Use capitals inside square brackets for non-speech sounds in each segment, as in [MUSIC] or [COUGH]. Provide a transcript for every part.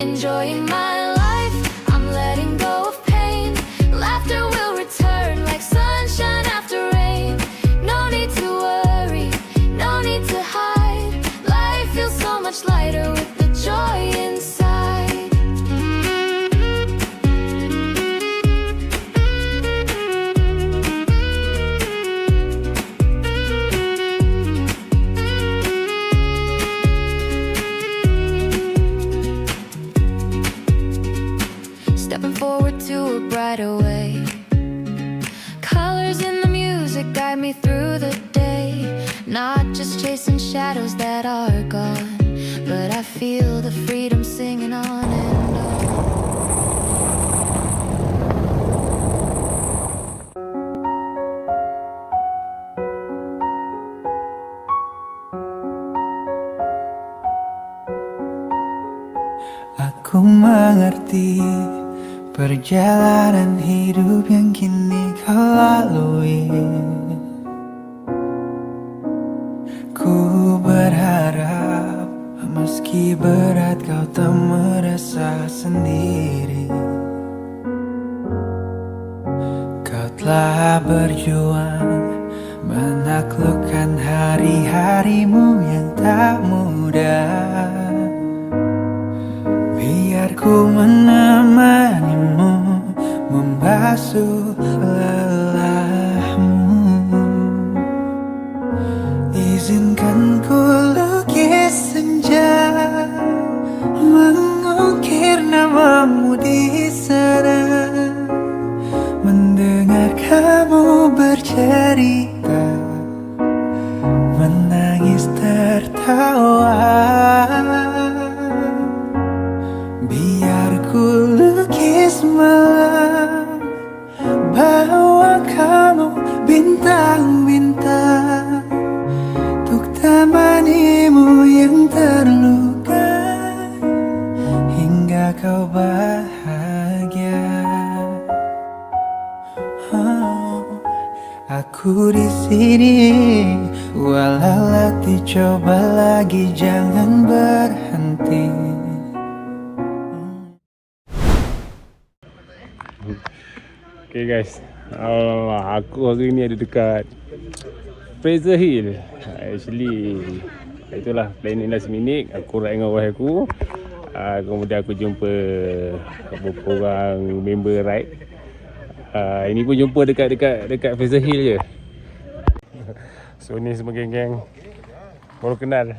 Enjoying my me through the day. Not just chasing shadows that are gone, but I feel the freedom singing on and on. Aku mengerti perjalanan hidup yang kini kau lalui Ku berharap meski berat kau tak merasa sendiri. Kau telah berjuang menaklukkan hari-harimu yang tak mudah. Biar ku menemanimu Membasuh ku lukis senja Aku di sini Walau latih coba lagi jangan berhenti. Okay guys. Alamak, aku hari ni ada dekat Fraser Hill. Actually Itulah planning last minute Aku ride dengan wife aku. Uh, Kemudian aku jumpa Beberapa orang member ride uh, Ini pun jumpa dekat dekat dekat Fraser Hill je [LAUGHS] So ni semua geng-geng Baru kenal [LAUGHS]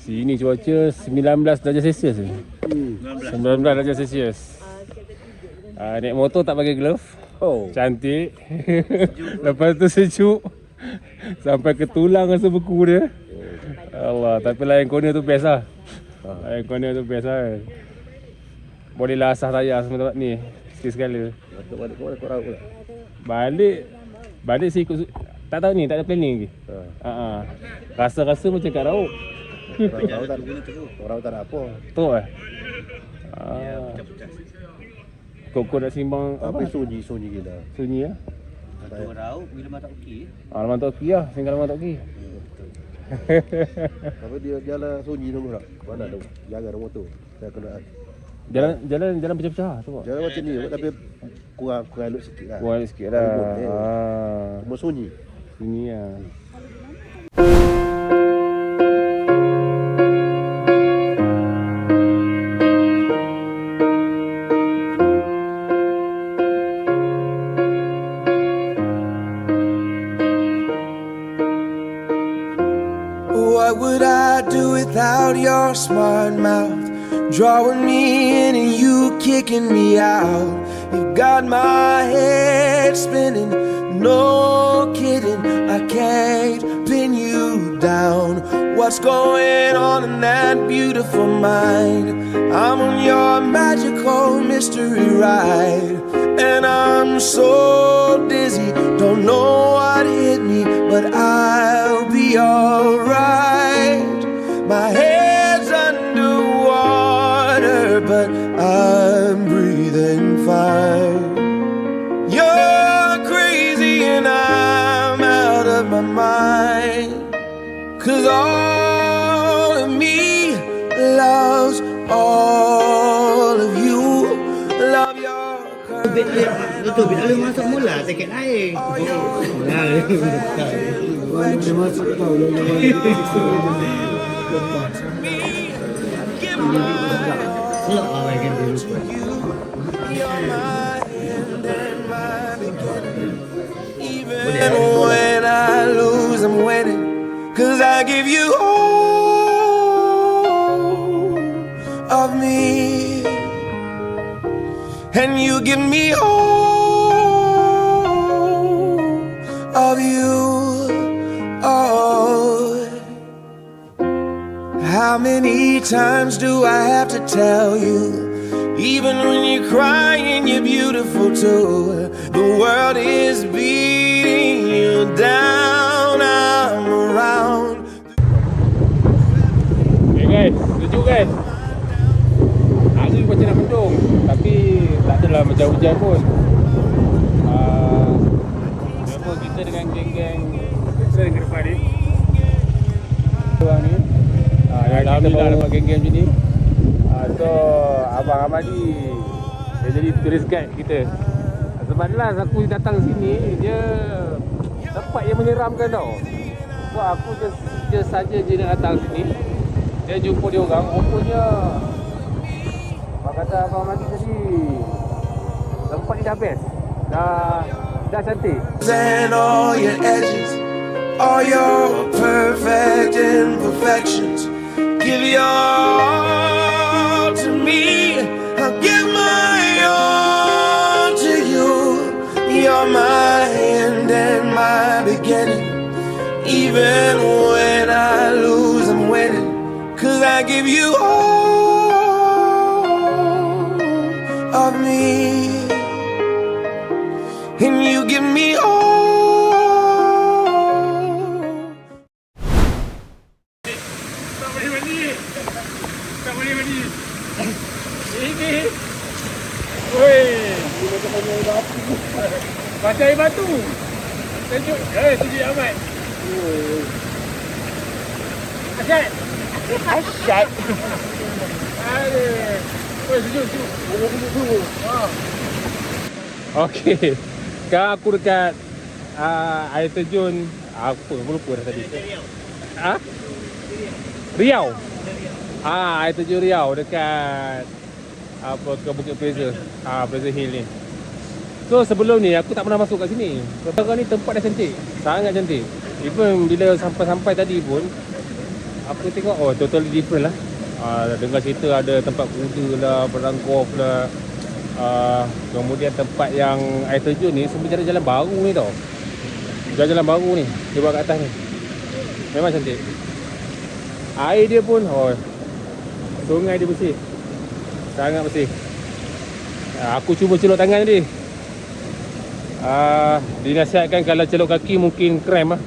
Sini cuaca 19 darjah Celsius ni. 19 darjah Celsius. Ah, naik motor tak pakai glove. Oh. Cantik. [LAUGHS] Lepas tu sejuk. Sampai ke tulang rasa beku dia. Allah, tapi lain corner tu best lah. Lain corner tu best lah. Boleh lah asah tayar semua tempat ni. Sikit sekala. Balik ke mana kau rawat pula? Balik Balik saya ikut su- Tak tahu ni, tak ada planning lagi ha. Ha. Rasa-rasa macam kat Rauk Kau rawat tak ada tu. Kau rawat tak ada apa. Tu eh ah. Kau-kau nak simbang Apa apa? sunyi sunyi gila. Sunyi ya? Kau raup bila mata okey. Ah, tak okey lah, singgah alamak tak okey [LAUGHS] Apa dia jalan sunyi tu tak? Mana ada jaga ada motor. Saya kena Jalan jalan jalan pecah-pecah tu kok jalan macam ni tapi kurang kurang elok sikit lah. Buat sikit dah Rambut dia. ah. Cuma sunyi. Sunyi lah What your smart mouth? Drawing me in and you kicking me out. You got my head spinning, no kidding. I can't pin you down. What's going on in that beautiful mind? I'm on your magical mystery ride. And I'm so dizzy, dia, dia tubig dia masuk mula sikit air. Nah, Dia masuk tau Selok lah bagian dulu. Even when I lose, I'm winning. Cause I give you all of me. And you give me all of you. Oh. How many times do I have to tell you? Even when you're crying, you're beautiful too. The world is beating you down. I'm around. Okay guys, sejuk kan? Hari macam nak mendung Tapi tak adalah macam hujan pun Alhamdulillah dapat geng-geng macam ni uh, So Abang Amadi Dia jadi tourist guide kita. Uh, Sebab last aku datang sini Dia Tempat yang menyeramkan tau. So aku just, just saja je nak datang sini. Dia jumpa dia orang Rupanya Abang kata Abang Amadi tadi Tempat ni dah best. Dah Dah cantik. And all your edges, all your perfect imperfections. Give your all to me. I'll give my all to you. You're my end and my beginning. Even when I lose, I'm winning. Cause I give you all of me. And you give me all. [LAUGHS] Okey Sekarang aku dekat uh, Air terjun Apa aku lupa dah tadi Ha? Riau. Ah, air terjun Riau dekat apa ke Bukit Fraser. Ah, Fraser Hill ni. So sebelum ni aku tak pernah masuk kat sini. Sekarang ni tempat dah cantik. Sangat cantik. Even bila sampai-sampai tadi pun aku tengok oh totally different lah. Ah, dengar cerita ada tempat kuda lah, perang golf lah. Ah, kemudian tempat yang air terjun ni semua jalan-jalan baru ni tau. Jalan-jalan baru ni. Dia buat kat atas ni. Memang cantik. Air dia pun oh, Sungai dia bersih Sangat bersih Ah, Aku cuba celuk tangan tadi uh, Dinasihatkan kalau celuk kaki mungkin krem lah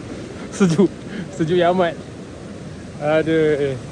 [LAUGHS] Sejuk Sejuk yang amat Aduh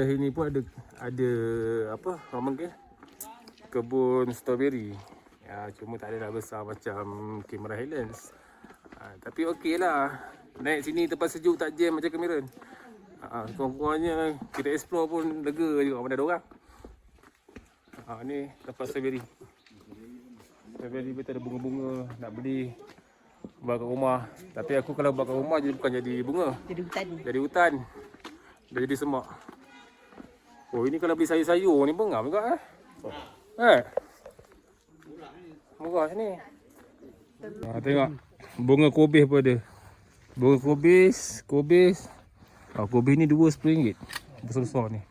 Hill ni pun ada Ada Apa Orang panggil? Kebun strawberry. Ya, Cuma tak adalah besar macam Cameron Highlands. Ha, Tapi okey lah. Naik sini tempat sejuk tak jam macam Cameron. Ha, Kurang-kurangnya Kita explore pun lega juga mana ada orang. Ha, Ni tempat strawberry. Strawberry betul ada bunga-bunga Nak beli Buat kat rumah. Tapi aku kalau buat kat rumah jadi bukan jadi bunga. Jadi hutan. jadi hutan. Dah jadi semak Oh ini kalau beli sayur-sayur ni pun ngam juga eh Eh Murah sini Ha, tengok. Bunga kubis pun ada. Bunga kubis, kubis. Ha, kubis ni dua RM10. Besar-besar ni.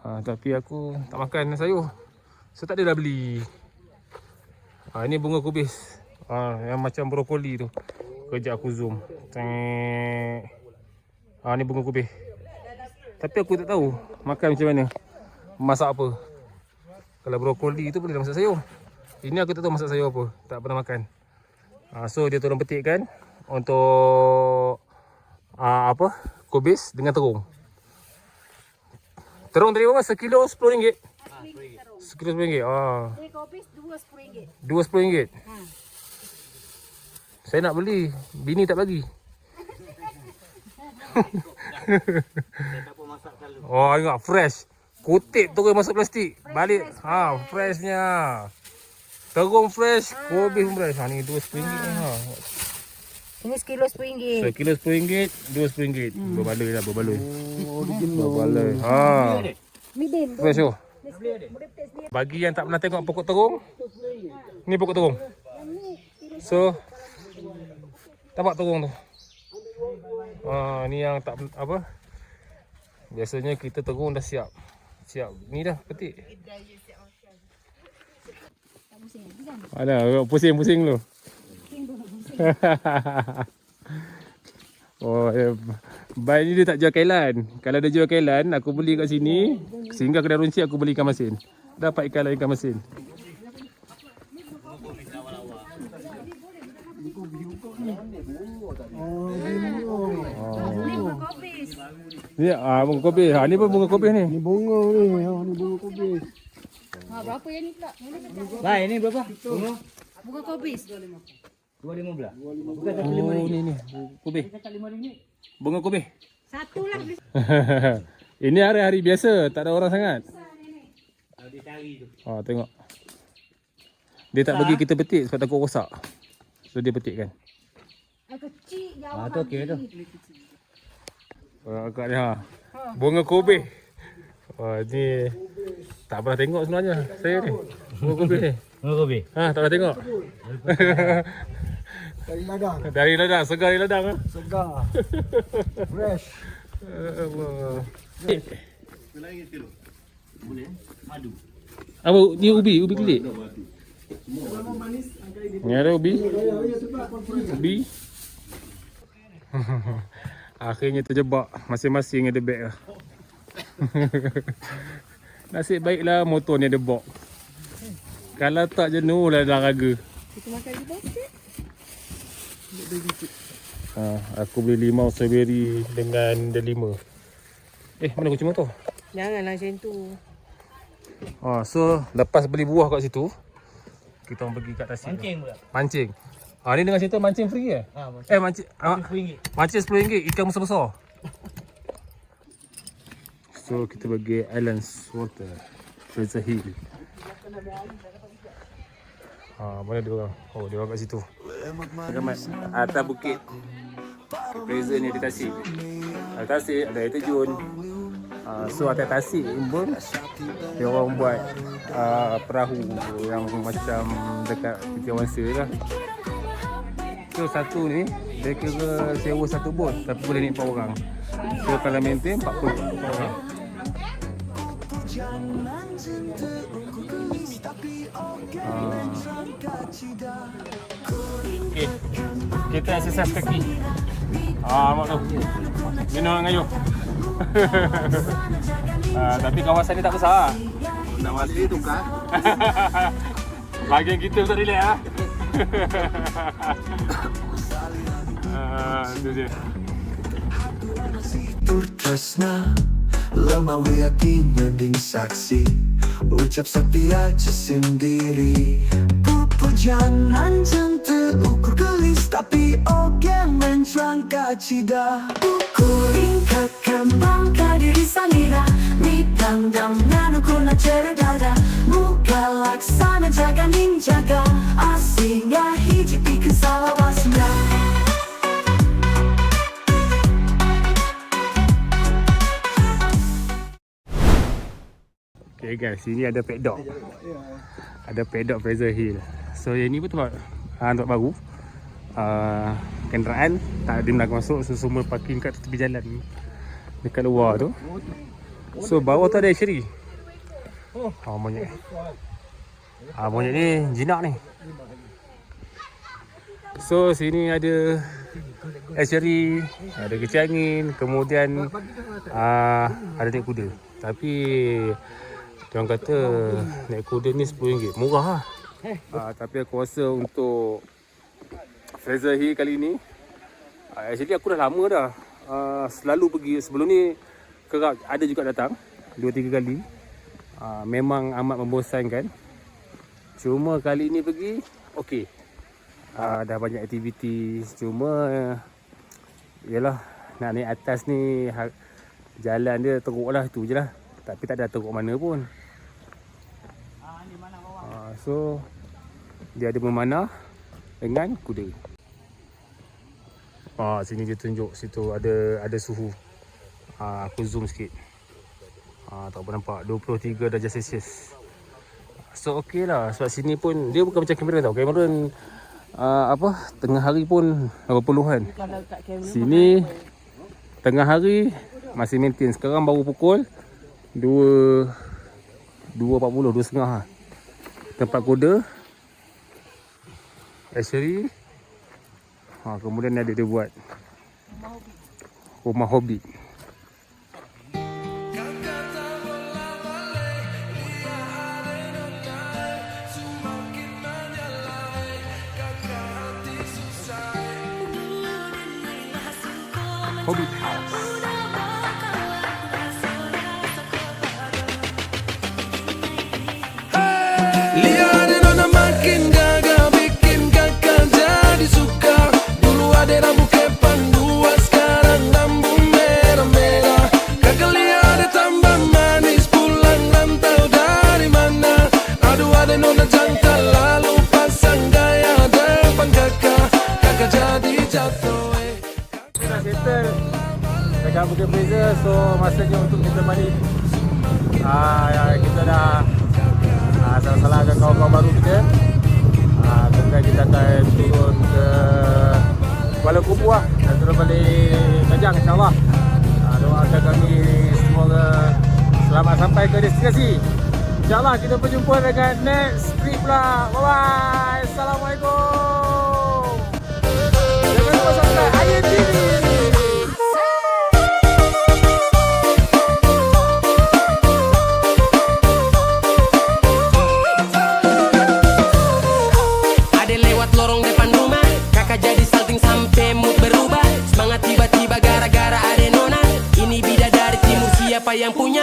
Ha, tapi aku tak makan sayur. So tak ada dah beli. Ha, ini bunga kubis. Ha, yang macam brokoli tu. Kejap aku zoom. Teng. Ha, ni bunga kubis. Tapi aku tak tahu makan macam mana. Masak apa. Kalau brokoli tu boleh masak sayur. Ini aku tak tahu masak sayur apa. Tak pernah makan. Ha, so dia tolong petikkan untuk uh, apa? Kubis dengan terung. Terung tadi berapa? Sekilo RM10. Sekilo RM10. Ah. Ni kopi dua sepuluh ringgit. Dua RM10. Saya nak beli. Bini tak bagi. [LAUGHS] [LAUGHS] oh, tengok fresh. Kutip terus masuk plastik. Balik. Ha, freshnya. Terung fresh, kopi pun fresh. Ha ni dua RM10 ni ha. Ini sekilo sepuluh ringgit. Sekilo RM10, dua RM10. Berbaloi lah, berbaloi. Oh, berbaloi. Ha. Midin. Fresh tu. Bagi yang tak pernah tengok pokok terung, ni pokok terung. So, tapak terung tu. Ha, ni yang tak apa. Biasanya kita terung dah siap. Siap. Ni dah petik. Ada, pusing-pusing dulu. [LAUGHS] oh, eh, Baik ni dia tak jual kailan. Kalau dia jual kailan, aku beli kat sini. Sehingga kedai runci aku beli ikan masin. Dapat ikan lain ikan masin. Ni ah bunga kopi. Ha ni pun bunga kopi ni. Ni bunga ni. Ha, ni bunga kopi. Ha, berapa yang ni pula? Baik ni berapa? Bunga? Bunga kobis. Dua lima belas. Oh ni ni. Kopi. Bunga kopi. Satu lah. [LAUGHS] Ini hari-hari biasa, tak ada orang sangat. Ha tengok. Dia tak bagi kita petik sebab takut rosak. So dia petik kan. Yang kecil jauh. Ah tu okey tu. Oh, agak ni ha. Bunga kobe. Wah, ni tak pernah tengok sebenarnya saya ni. Bunga kobe ni. Bunga kopi. Ha, tak pernah tengok. Dari ladang. dari ladang, segar dari ladang ah. Segar. Fresh. Allah. Boleh? Madu. Apa ni ubi, ubi kelik. Ni ada ubi. Ubi. [LAUGHS] Akhirnya terjebak masing-masing ada beg lah. [LAUGHS] Nasib baiklah motor ni ada box. Kalau tak jenuh lah dah raga. Kita makan di basket. Ha, aku beli limau strawberry dengan delima. Eh, mana kunci motor? Janganlah macam tu. Ha, so lepas beli buah kat situ, kita orang pergi kat tasik. Mancing pula. Mancing. Ha, ni dengan cerita mancing free ke? Ha, mancing. Eh, mancing. Ha, RM10. mancing RM10, ikan besar-besar. [LAUGHS] So, kita pergi Islands Water, Fraser Hill. Ha, mana dia orang? Oh, dia orang kat situ. Dekat atas bukit. Fraser ni di tasik. Atas tasik ada air terjun. Uh, so atas tasik pun dia orang buat uh, perahu yang macam dekat Piti Wangsa lah. So satu ni dia kira sewa satu bot tapi boleh naik 4 orang. So kalau maintain 40 orang. Okay. Kita exercise kaki. Ah, mak tu. Minum dengan ngayuh. [LAUGHS] ah, tapi kawasan ni tak besar. Nak balik tu kan? Bahagian kita untuk relax ah. Lemawi yakin mending saksi. Ucap sepi aja sendiri Pupujangan tentu ukur gelis Tapi oke mencrangka cida Kuring kekembang diri sanira Mitang dam nanuku na ceredada Muka laksana jaga ninjaga. Asingnya Okay guys, sini ada paddock. Ada paddock Fraser Hill. So yang ni pun tempat uh, tempat baru. Uh, kenderaan. Tak ada nak masuk so semua parking kat tepi jalan dekat luar tu. So bawah tu ada Sherry oh monyet ah monyet ni. Jinak ni. So sini ada Ashery, ada kecil angin, kemudian uh, ada naik kuda. Tapi orang kata naik kuda ni RM10, murah lah. Uh, tapi aku rasa untuk Fraser Hill kali ni, uh, actually aku dah lama dah uh, selalu pergi. Sebelum ni kerap ada juga datang, 2-3 kali. Uh, memang amat membosankan. Cuma kali ni pergi, okey. Uh, dah banyak aktiviti cuma uh, Yalah Nak naik atas ni ha, Jalan dia teruk lah tu je lah Tapi tak ada teruk mana pun uh, So Dia ada memanah Dengan kuda. Uh, Sini dia tunjuk Situ ada ada suhu. Uh, Aku zoom sikit. Uh, Tak apa nampak. 23 darjah Celsius. So okey lah. Sebab sini pun Dia bukan macam Cameron tau. Cameron uh, apa tengah hari pun 80-an. Sini tengah hari masih maintain. Sekarang baru pukul 2 2.40, 2.30 lah. Tempat kuda. Ashery. Ha, kemudian ada dia buat rumah hobbit. Hobbit masanya untuk kita balik. Ah, ya, kita dah ah, salah-salahkan kawan-kawan baru kita. Ah, kemudian kita akan turun ke Kuala Kubu lah. Dan turun balik Kajang insyaAllah. Ah, doakan kami semoga selamat sampai ke destinasi. InsyaAllah kita berjumpa dengan next trip pula. Bye bye Assalamualaikum. Jangan lupa subscribe. Ayin vayan puñal.